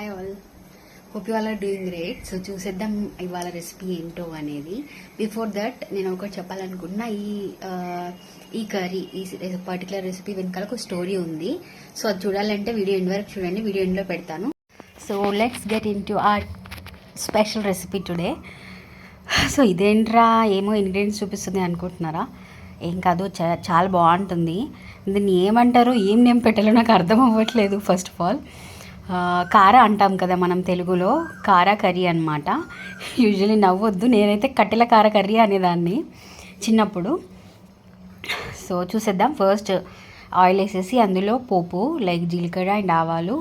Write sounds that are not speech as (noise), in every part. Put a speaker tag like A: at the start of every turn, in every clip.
A: Hi all hope you all are doing great so చూసేద్దాం ఇవాళ recipe ఏంటో అనేది. బిఫోర్ దట్ నేను ఒకటి చెప్పాలనుకున్నా ఈ ఈ కర్రీ ఈ పర్టికులర్ రెసిపీ వెనకాల ఒక స్టోరీ ఉంది. సో అది చూడాలంటే వీడియో ఎండ్ వరకు చూడండి. వీడియో ఎండ్లో పెడతాను. So let's get into our special recipe today so ఇదేంట్రా? ఏమో ఇంగ్రీడియంట్స్ చూపిస్తుంది అనుకుంటున్నారా? ఏం కాదు చాలా బాగుంటుంది. దీన్ని ఏమంటారు ఏం నేమ్ పెట్టాలో నాకు అర్థం అవ్వట్లేదు ఫస్ట్ ఆఫ్ ఆల్ కార అంటాం కదా మనం తెలుగులో కార కర్రీ అనమాట యూజువలీ నవ్వొద్దు నేనైతే కట్టెల కార కర్రీ అనేదాన్ని చిన్నప్పుడు. సో చూసేద్దాం. ఫస్ట్ ఆయిల్ వేసేసి అందులో పోపు లైక్ జీలకర్ర అండ్ ఆవాలు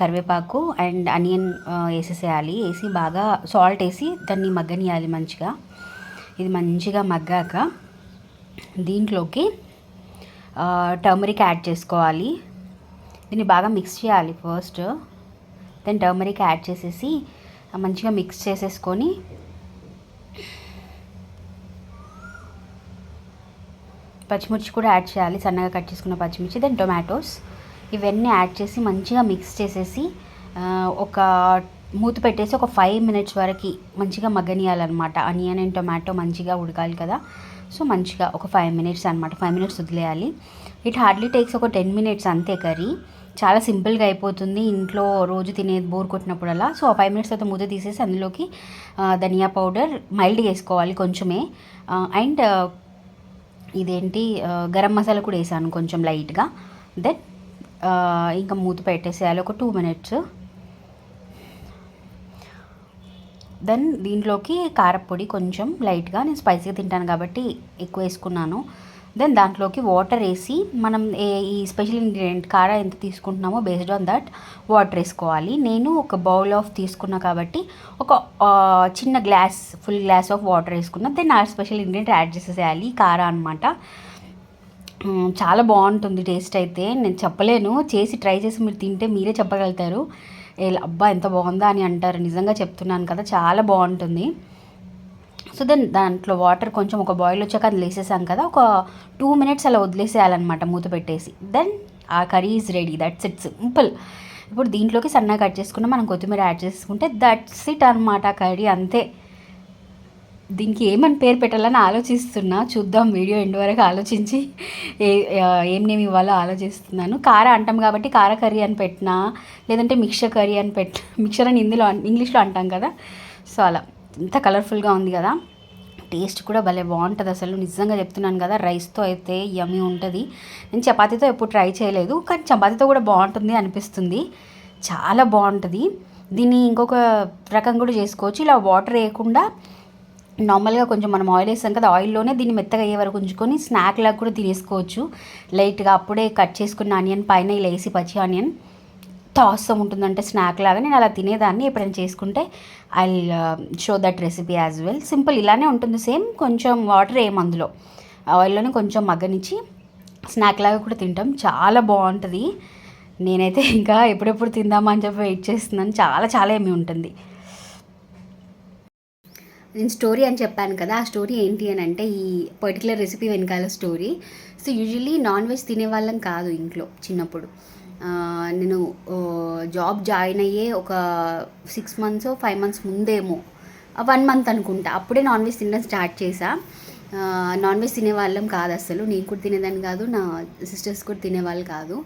A: కరివేపాకు అండ్ అనియన్ వేసేసేయాలి. వేసి బాగా సాల్ట్ వేసి దాన్ని మగ్గనియాలి మంచిగా. ఇది మంచిగా మగ్గాక దీంట్లోకి టర్మరిక్ యాడ్ చేసుకోవాలి. దీన్ని బాగా మిక్స్ చేయాలి ఫస్ట్ దెన్ టర్మరిక్ యాడ్ చేసేసి మంచిగా మిక్స్ చేసేసుకొని పచ్చిమిర్చి కూడా యాడ్ చేయాలి సన్నగా కట్ చేసుకున్న పచ్చిమిర్చి దెన్ టొమాటోస్ ఇవన్నీ యాడ్ చేసి మంచిగా మిక్స్ చేసేసి ఒక మూత పెట్టేసి ఒక ఫైవ్ మినిట్స్ వరకు మంచిగా మగ్గనియాలన్నమాట. ఆనియన్ అండ్ టొమాటో మంచిగా ఉడకాలి కదా. సో మంచిగా ఒక ఫైవ్ మినిట్స్ అనమాట ఫైవ్ మినిట్స్ వదిలేయాలి. ఇట్ హార్డ్లీ టేక్స్ ఒక టెన్ మినిట్స్ అంతే కర్రీ. చాలా సింపుల్గా అయిపోతుంది. ఇంట్లో రోజు తినేది బోర్ కొట్టినప్పుడల్లా. సో ఫైవ్ మినిట్స్ తర్వాత మూత తీసేసి అందులోకి ధనియా పౌడర్ మైల్డ్గా వేసుకోవాలి కొంచెమే. అండ్ ఇదేంటి గరం మసాలా కూడా వేసాను కొంచెం లైట్గా. దెన్ ఇంకా మూత పెట్టేసేయాలి ఒక టూ మినిట్స్. దెన్ దీంట్లోకి కారపొడి కొంచెం లైట్గా. నేను స్పైసీగా తింటాను కాబట్టి ఎక్కువ వేసుకున్నాను. దెన్ దాంట్లోకి వాటర్ వేసి మనం ఏ- ఈ స్పెషల్ ఇంగ్రీడియంట్ కార ఎంత తీసుకుంటున్నామో బేస్డ్ ఆన్ దట్ వాటర్ వేసుకోవాలి. నేను ఒక బౌల్ ఆఫ్ తీసుకున్నా కాబట్టి ఒక చిన్న glass full glass of water వేసుకున్నా. దెన్ ఆ స్పెషల్ ఇంగ్రీడియంట్ యాడ్ చేసేసేయాలి. కార అనమాట చాలా బాగుంటుంది టేస్ట్ అయితే. నేను చెప్పలేను. చేసి ట్రై చేసి మీరు తింటే మీరే చెప్పగలుగుతారు. అబ్బా ఎంత బాగుందా అని అంటారు. నిజంగా చెప్తున్నాను కదా. చాలా బాగుంటుంది. సో దెన్ దాంట్లో వాటర్ కొంచెం ఒక బాయిల్ వచ్చాక అది వేసేసాం కదా ఒక టూ మినిట్స్ అలా వదిలేసేయాలన్నమాట మూత పెట్టేసి. దెన్ ఆ curry is ready that's it simple ఇప్పుడు దీంట్లోకి సన్నగా కట్ చేసుకున్న మనం కొత్తిమీర యాడ్ చేసుకుంటే దట్స్ ఇట్ అనమాట కర్రీ అంతే. దీనికి ఏమని పేరు పెట్టాలని ఆలోచిస్తున్నా చూద్దాం వీడియో ఎండ్ వరకు ఆలోచించి ఏ ఏమేమి ఏం నేమ్ ఇవ్వాలో ఆలోచిస్తున్నాను. కార అంటాం కాబట్టి కార కర్రీ అని పెట్టినా లేదంటే మిక్సర్ కర్రీ అని పెట్టినా మిక్చర్ అని హిందీలో ఇంగ్లీష్లో అంటాం కదా. సో అలా. ఎంత కలర్ఫుల్గా ఉంది కదా. టేస్ట్ కూడా భలే బాగుంటుంది అసలు. నిజంగా చెప్తున్నాను కదా రైస్తో అయితే యమీ ఉంటుంది. నేను చపాతీతో ఎప్పుడు ట్రై చేయలేదు కానీ చపాతీతో కూడా బాగుంటుంది అనిపిస్తుంది. చాలా బాగుంటుంది దీన్ని ఇంకొక రకం కూడా చేసుకోవచ్చు. ఇలా వాటర్ వేయకుండా నార్మల్గా కొంచెం మనం ఆయిల్ వేస్తాం కదా ఆయిల్లోనే దీన్ని మెత్తగా అయ్యే వరకు ఉంచుకొని స్నాక్ లాగా కూడా తినేసుకోవచ్చు. లైట్గా అప్పుడే కట్ చేసుకున్న ఆనియన్ పైన ఇలా వేసి పచ్చి ఆనియన్ తాసం ఉంటుందంటే స్నాక్ లాగా నేను అలా తినేదాన్ని. ఎప్పుడైనా చేసుకుంటే I show that recipe as well simple ఇలానే ఉంటుంది. సేమ్ కొంచెం వాటర్ ఏం అందులో. ఆయిల్లోనే కొంచెం మగ్గనిచ్చి స్నాక్ లాగా కూడా తింటాం. చాలా బాగుంటుంది. నేనైతే ఇంకా ఎప్పుడెప్పుడు తిందామా అని చెప్పి వెయిట్ చేస్తున్నాను. చాలా చాలా ఏమి ఉంటుంది. నేను స్టోరీ అని చెప్పాను కదా. ఆ స్టోరీ ఏంటి అని అంటే ఈ పర్టికులర్ రెసిపీ వెనకాల story so usually non veg తినేవాళ్ళం కాదు ఇంట్లో చిన్నప్పుడు. నేను జాబ్ జాయిన్ అయ్యే ఒక సిక్స్ మంత్స్ ఫైవ్ మంత్స్ ముందేమో వన్ మంత్ అనుకుంటా. అప్పుడే నాన్ వెజ్ తినడం స్టార్ట్ చేశా. నాన్ వెజ్ తినేవాళ్ళం కాదు అసలు. నేను కూడా తినేదాన్ని కాదు. నా సిస్టర్స్ కూడా తినేవాళ్ళు కాదు.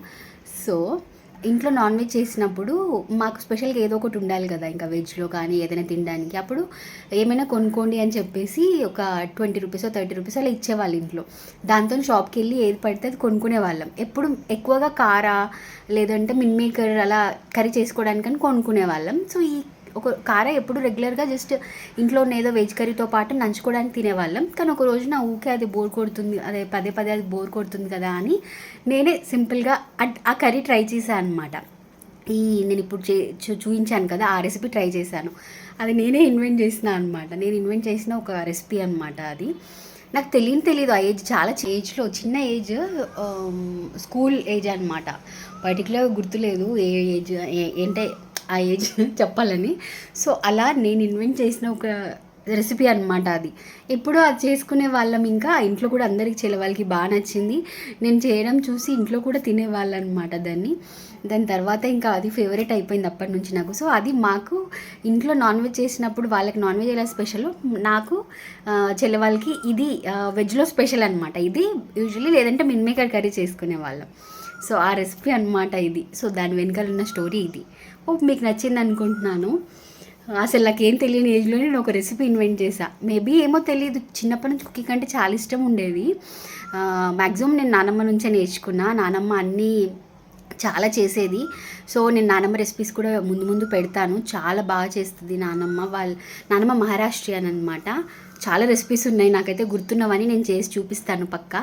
A: సో ఇంట్లో నాన్ వెజ్ చేసినప్పుడు మాకు స్పెషల్గా ఏదో ఒకటి ఉండాలి కదా ఇంకా వెజ్లో కానీ ఏదైనా తినడానికి. అప్పుడు ఏమైనా కొనుక్కోండి అని చెప్పేసి ఒక ట్వంటీ రూపీస్ థర్టీ రూపీస్ అలా ఇచ్చేవాళ్ళు ఇంట్లో. దాంతో షాప్కి వెళ్ళి ఏది పడితే అది కొనుక్కునే వాళ్ళం. ఎప్పుడు ఎక్కువగా కారా లేదంటే మిన్ మేకర్ అలా కర్రీ చేసుకోవడానికని కొనుక్కునే వాళ్ళం. సో ఈ ఒక కార ఎప్పుడు రెగ్యులర్గా జస్ట్ ఇంట్లో ఏదో వెజ్ కర్రీతో పాటు నంచుకోవడానికి తినేవాళ్ళం. కానీ ఒక రోజు నా ఊకే అది బోర్ కొడుతుంది అదే పదే పదే అది బోర్ కొడుతుంది కదా అని నేనే సింపుల్గా అట్- ఆ కర్రీ ట్రై చేశాను అనమాట ఈ నేను ఇప్పుడు చే చూపించాను కదా ఆ రెసిపీ ట్రై చేశాను. అది నేనే ఇన్వెంట్ చేసిన అనమాట నేను ఇన్వెంట్ చేసిన ఒక రెసిపీ అనమాట అది. నాకు తెలియని తెలియదు ఆ ఏజ్ చాలా ఏజ్లో చిన్న ఏజ్ స్కూల్ ఏజ్ అనమాట పర్టికులర్గా గుర్తులేదు ఏ ఏజ్ ఏ- ఏంటే ఆ ఏజ్ (laughs) చెప్పాలని. సో అలా నేను ఇన్వెంట్ చేసిన ఒక రెసిపీ అనమాట అది. ఎప్పుడూ అది చేసుకునే వాళ్ళం ఇంకా. ఇంట్లో కూడా అందరికి వాళ్ళకి బాగా నచ్చింది. నేను చేయడం చూసి ఇంట్లో కూడా తినేవాళ్ళు అనమాట దాన్ని. దాని తర్వాత ఇంకా అది ఫేవరెట్ అయిపోయింది అప్పటి నుంచి నాకు. సో అది మాకు ఇంట్లో నాన్ వెజ్ చేసినప్పుడు వాళ్ళకి నాన్ వెజ్ ఎలా స్పెషల్ నాకు ఆ, చెల్లె వాళ్ళకి ఇది వెజ్లో స్పెషల్ అనమాట ఇది యూజువల్లీ లేదంటే మిన్ మేకర్ కర్రీ చేసుకునే వాళ్ళం. సో ఆ రెసిపీ అనమాట ఇది. సో దాని వెనకాల ఉన్న స్టోరీ ఇది. ఓ మీకు నచ్చింది అనుకుంటున్నాను. అసలు నాకేం తెలియని ఏజ్లో నేను ఒక రెసిపీ ఇన్వెంట్ చేశా. మేబీ ఏమో తెలియదు చిన్నప్పటి నుంచి కుకింగ్ అంటే చాలా ఇష్టం ఉండేది. మ్యాక్సిమం నేను నానమ్మ నుంచే నేర్చుకున్నా. నానమ్మ అన్నీ చాలా చేసేది. సో నేను నానమ్మ రెసిపీస్ కూడా ముందు ముందు పెడతాను. చాలా బాగా చేస్తుంది నానమ్మ. వాళ్ళ నానమ్మ మహారాష్ట్రియన్ అనమాట చాలా రెసిపీస్ ఉన్నాయి. నాకైతే గుర్తున్నవని నేను చేసి చూపిస్తాను పక్కా.